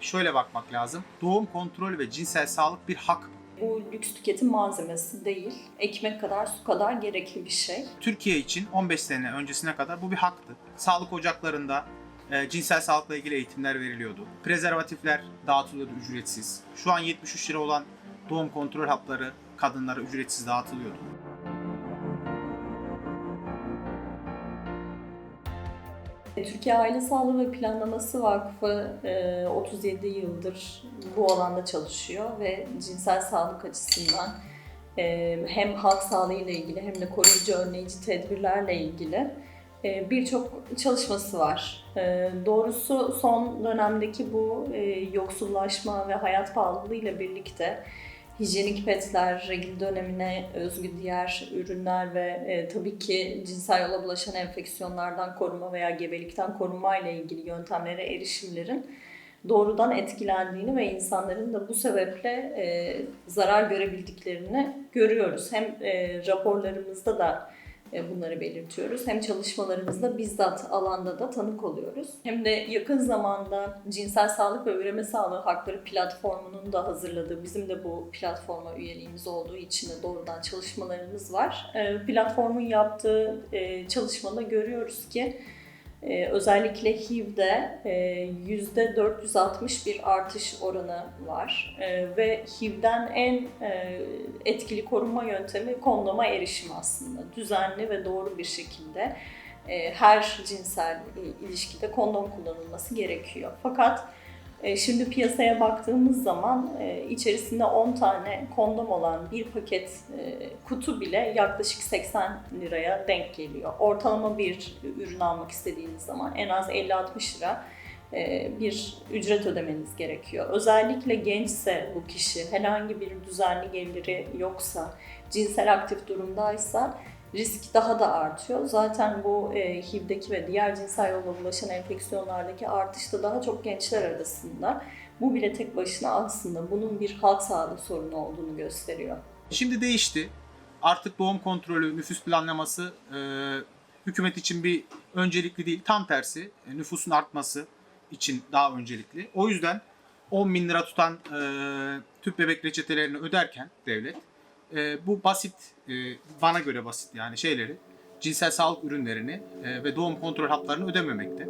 şöyle bakmak lazım. Doğum kontrolü ve cinsel sağlık bir hak. Bu lüks tüketim malzemesi değil. Ekmek kadar, su kadar gerekli bir şey. Türkiye için 15 sene öncesine kadar bu bir haktı. Sağlık ocaklarında e, cinsel sağlıkla ilgili eğitimler veriliyordu. Prezervatifler dağıtılıyordu ücretsiz. Şu an 73 lira olan doğum kontrol hapları kadınlara ücretsiz dağıtılıyordu. Türkiye Aile Sağlığı ve Planlaması Vakfı e, 37 yıldır bu alanda çalışıyor ve cinsel sağlık açısından e, hem halk sağlığı ile ilgili hem de koruyucu önleyici tedbirlerle ilgili e, birçok çalışması var. E, Doğrusu son dönemdeki bu e, yoksullaşma ve hayat pahalılığı ile birlikte hijyenik petler, regl dönemine özgü diğer ürünler ve e, tabii ki cinsel yola bulaşan enfeksiyonlardan koruma veya gebelikten korunma ile ilgili yöntemlere erişimlerin doğrudan etkilendiğini ve insanların da bu sebeple e, zarar görebildiklerini görüyoruz. Hem e, raporlarımızda da bunları belirtiyoruz. Hem çalışmalarımızda bizzat alanda da tanık oluyoruz. Hem de yakın zamanda Cinsel Sağlık ve Üreme Sağlığı Hakları platformunun da hazırladığı, bizim de bu platforma üyeliğimiz olduğu için de doğrudan çalışmalarımız var. E, Platformun yaptığı e, çalışmada görüyoruz ki ee, özellikle HIV'de e, %460 bir artış oranı var Ee, ve HIV'den en e, etkili korunma yöntemi kondoma erişim aslında. Düzenli ve doğru bir şekilde e, her cinsel e, ilişkide kondom kullanılması gerekiyor. Fakat Şimdi piyasaya baktığımız zaman e, içerisinde 10 tane kondom olan bir paket e, kutu bile yaklaşık 80 liraya denk geliyor. Ortalama bir ürün almak istediğiniz zaman en az 50-60 lira e, bir ücret ödemeniz gerekiyor. Özellikle gençse bu kişi, herhangi bir düzenli geliri yoksa, cinsel aktif durumdaysa risk daha da artıyor. Zaten bu e, HIV'deki ve diğer cinsel yolla bulaşan enfeksiyonlardaki artış da daha çok gençler arasında. Bu bile tek başına aslında bunun bir halk sağlığı sorunu olduğunu gösteriyor. Şimdi değişti. Artık doğum kontrolü, nüfus planlaması e, hükümet için bir öncelikli değil. Tam tersi e, nüfusun artması için daha öncelikli. O yüzden 10 bin lira tutan e, tüp bebek reçetelerini öderken devlet e, bu basit, e, bana göre basit yani şeyleri, cinsel sağlık ürünlerini e, ve doğum kontrol haplarını ödememekte.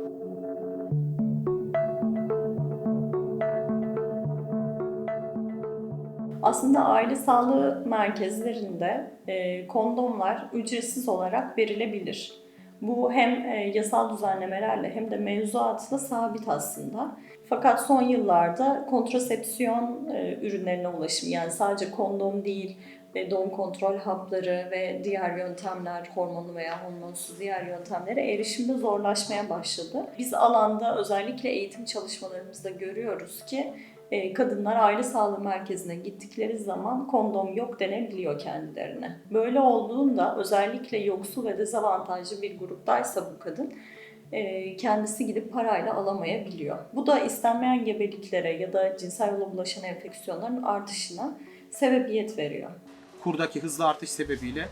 Aslında aile sağlığı merkezlerinde e, kondomlar ücretsiz olarak verilebilir. Bu hem e, yasal düzenlemelerle hem de mevzuatla sabit aslında. Fakat son yıllarda kontrasepsiyon e, ürünlerine ulaşım yani sadece kondom değil, e, doğum kontrol hapları ve diğer yöntemler, hormonlu veya hormonsuz diğer yöntemlere erişimde zorlaşmaya başladı. Biz alanda özellikle eğitim çalışmalarımızda görüyoruz ki e, kadınlar aile sağlığı merkezine gittikleri zaman kondom yok denebiliyor kendilerine. Böyle olduğunda özellikle yoksul ve dezavantajlı bir gruptaysa bu kadın e, kendisi gidip parayla alamayabiliyor. Bu da istenmeyen gebeliklere ya da cinsel yola bulaşan enfeksiyonların artışına sebebiyet veriyor. Kurdaki hızlı artış sebebiyle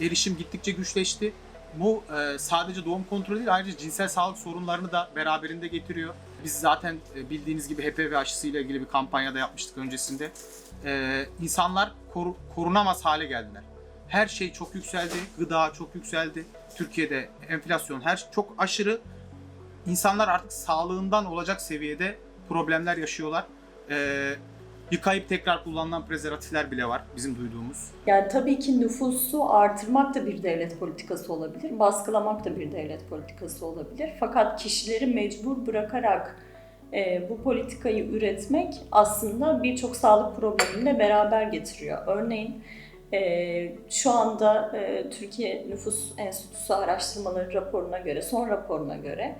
erişim gittikçe güçleşti. Bu e, sadece doğum kontrolü değil ayrıca cinsel sağlık sorunlarını da beraberinde getiriyor. Biz zaten e, bildiğiniz gibi HPV aşısıyla ilgili bir kampanya da yapmıştık öncesinde. E, insanlar koru- korunamaz hale geldiler. Her şey çok yükseldi, gıda çok yükseldi. Türkiye'de enflasyon her çok aşırı. İnsanlar artık sağlığından olacak seviyede problemler yaşıyorlar. E, yıkayıp tekrar kullanılan prezervatifler bile var bizim duyduğumuz. Yani tabii ki nüfusu artırmak da bir devlet politikası olabilir, baskılamak da bir devlet politikası olabilir. Fakat kişileri mecbur bırakarak e, bu politikayı üretmek aslında birçok sağlık problemini de beraber getiriyor. Örneğin e, şu anda e, Türkiye Nüfus Enstitüsü araştırmaları raporuna göre, son raporuna göre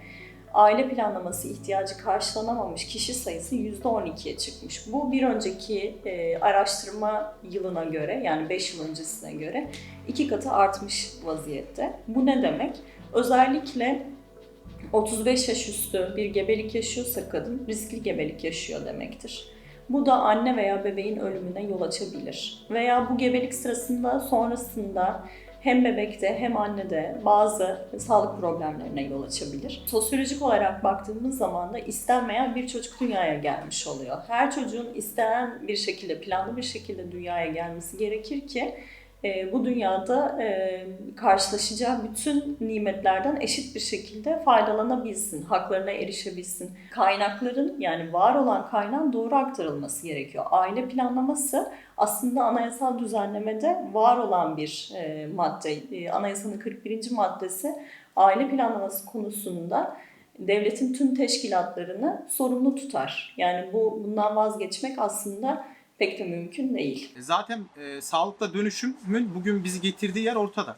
aile planlaması ihtiyacı karşılanamamış kişi sayısı %12'ye çıkmış. Bu bir önceki e, araştırma yılına göre yani 5 yıl öncesine göre iki katı artmış vaziyette. Bu ne demek? Özellikle 35 yaş üstü bir gebelik yaşıyorsa kadın riskli gebelik yaşıyor demektir. Bu da anne veya bebeğin ölümüne yol açabilir. Veya bu gebelik sırasında sonrasında hem bebekte hem annede bazı sağlık problemlerine yol açabilir. Sosyolojik olarak baktığımız zaman da istenmeyen bir çocuk dünyaya gelmiş oluyor. Her çocuğun istenen bir şekilde, planlı bir şekilde dünyaya gelmesi gerekir ki e, bu dünyada e, karşılaşacağı bütün nimetlerden eşit bir şekilde faydalanabilsin, haklarına erişebilsin. Kaynakların yani var olan kaynağın doğru aktarılması gerekiyor. Aile planlaması aslında anayasal düzenlemede var olan bir e, madde. E, anayasanın 41. maddesi aile planlaması konusunda devletin tüm teşkilatlarını sorumlu tutar. Yani bu bundan vazgeçmek aslında pek de mümkün değil. E, Zaten e, sağlıkta dönüşümün bugün bizi getirdiği yer ortada.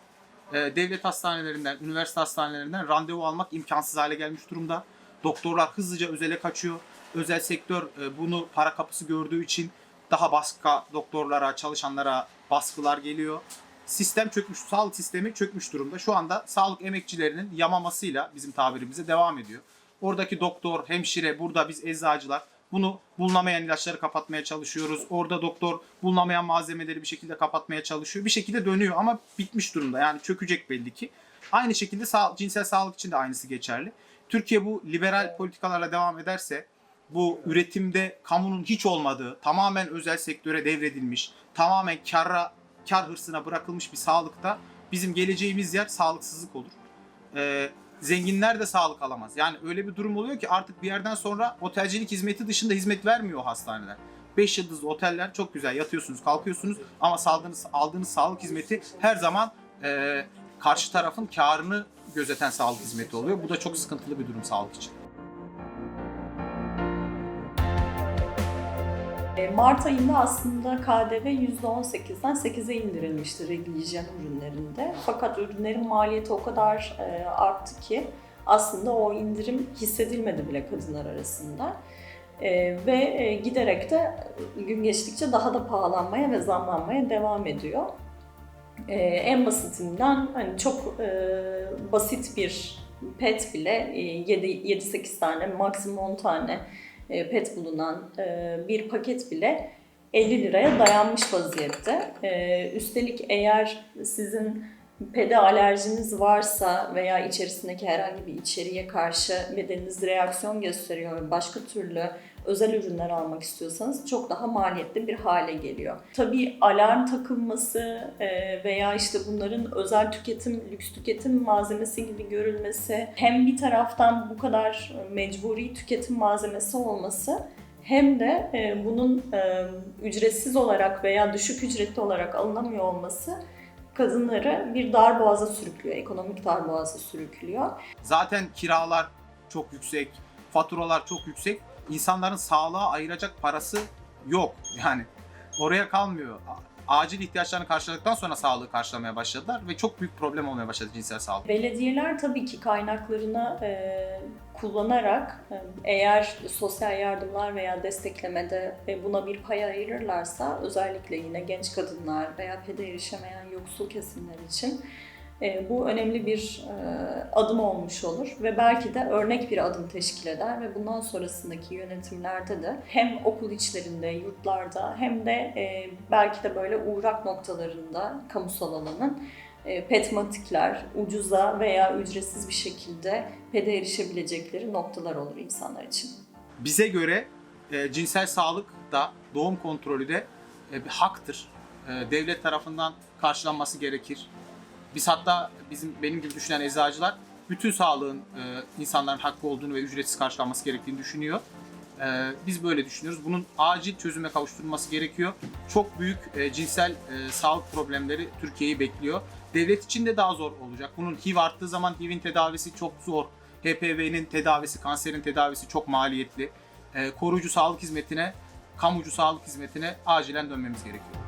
E, devlet hastanelerinden, üniversite hastanelerinden randevu almak imkansız hale gelmiş durumda. Doktorlar hızlıca özele kaçıyor. Özel sektör e, bunu para kapısı gördüğü için daha baskı doktorlara, çalışanlara baskılar geliyor. Sistem çökmüş, sağlık sistemi çökmüş durumda. Şu anda sağlık emekçilerinin yamamasıyla bizim tabirimize devam ediyor. Oradaki doktor, hemşire, burada biz eczacılar bunu bulunamayan ilaçları kapatmaya çalışıyoruz. Orada doktor bulunamayan malzemeleri bir şekilde kapatmaya çalışıyor. Bir şekilde dönüyor ama bitmiş durumda. Yani çökecek belli ki. Aynı şekilde sağ, cinsel sağlık için de aynısı geçerli. Türkiye bu liberal politikalarla devam ederse bu üretimde kamunun hiç olmadığı, tamamen özel sektöre devredilmiş, tamamen kara, kar hırsına bırakılmış bir sağlıkta bizim geleceğimiz yer sağlıksızlık olur. Ee, zenginler de sağlık alamaz. Yani öyle bir durum oluyor ki artık bir yerden sonra otelcilik hizmeti dışında hizmet vermiyor hastaneler. 5 yıldızlı oteller çok güzel yatıyorsunuz, kalkıyorsunuz ama aldığınız, aldığınız sağlık hizmeti her zaman e, karşı tarafın karını gözeten sağlık hizmeti oluyor. Bu da çok sıkıntılı bir durum sağlık için. Mart ayında aslında KDV %18'den 8'e indirilmişti regl hijyen ürünlerinde. Fakat ürünlerin maliyeti o kadar e, arttı ki aslında o indirim hissedilmedi bile kadınlar arasında. E, ve e, giderek de gün geçtikçe daha da pahalanmaya ve zamlanmaya devam ediyor. En basitinden hani çok basit bir pet bile e, 7-8 tane maksimum 10 tane pet bulunan e, bir paket bile 50 liraya dayanmış vaziyette. E, Üstelik eğer sizin pede alerjiniz varsa veya içerisindeki herhangi bir içeriğe karşı bedeniniz reaksiyon gösteriyor, başka türlü özel ürünler almak istiyorsanız çok daha maliyetli bir hale geliyor. Tabii alarm takılması e, veya işte bunların özel tüketim, lüks tüketim malzemesi gibi görülmesi hem bir taraftan bu kadar mecburi tüketim malzemesi olması hem de e, bunun e, ücretsiz olarak veya düşük ücretli olarak alınamıyor olması kadınları bir dar boğaza sürüklüyor, ekonomik dar boğaza sürüklüyor. Zaten kiralar çok yüksek, faturalar çok yüksek. İnsanların sağlığa ayıracak parası yok. Yani oraya kalmıyor. Acil ihtiyaçlarını karşıladıktan sonra sağlığı karşılamaya başladılar ve çok büyük problem olmaya başladı cinsel sağlık. Belediyeler tabii ki kaynaklarını e, kullanarak e, eğer sosyal yardımlar veya desteklemede e, buna bir pay ayırırlarsa özellikle yine genç kadınlar veya pede erişemeyen yoksul kesimler için e, bu önemli bir e, adım olmuş olur ve belki de örnek bir adım teşkil eder ve bundan sonrasındaki yönetimlerde de hem okul içlerinde, yurtlarda hem de e, belki de böyle uğrak noktalarında kamusal alanın petmatikler ucuza veya ücretsiz bir şekilde pede erişebilecekleri noktalar olur insanlar için. Bize göre cinsel sağlık da doğum kontrolü de bir haktır. Devlet tarafından karşılanması gerekir. Biz hatta bizim benim gibi düşünen eczacılar bütün sağlığın e, insanların hakkı olduğunu ve ücretsiz karşılanması gerektiğini düşünüyor. E, biz böyle düşünüyoruz. Bunun acil çözüme kavuşturulması gerekiyor. Çok büyük e, cinsel e, sağlık problemleri Türkiye'yi bekliyor. Devlet için de daha zor olacak. Bunun HIV arttığı zaman HIV'in tedavisi çok zor. HPV'nin tedavisi, kanserin tedavisi çok maliyetli. E, koruyucu sağlık hizmetine, kamucu sağlık hizmetine acilen dönmemiz gerekiyor.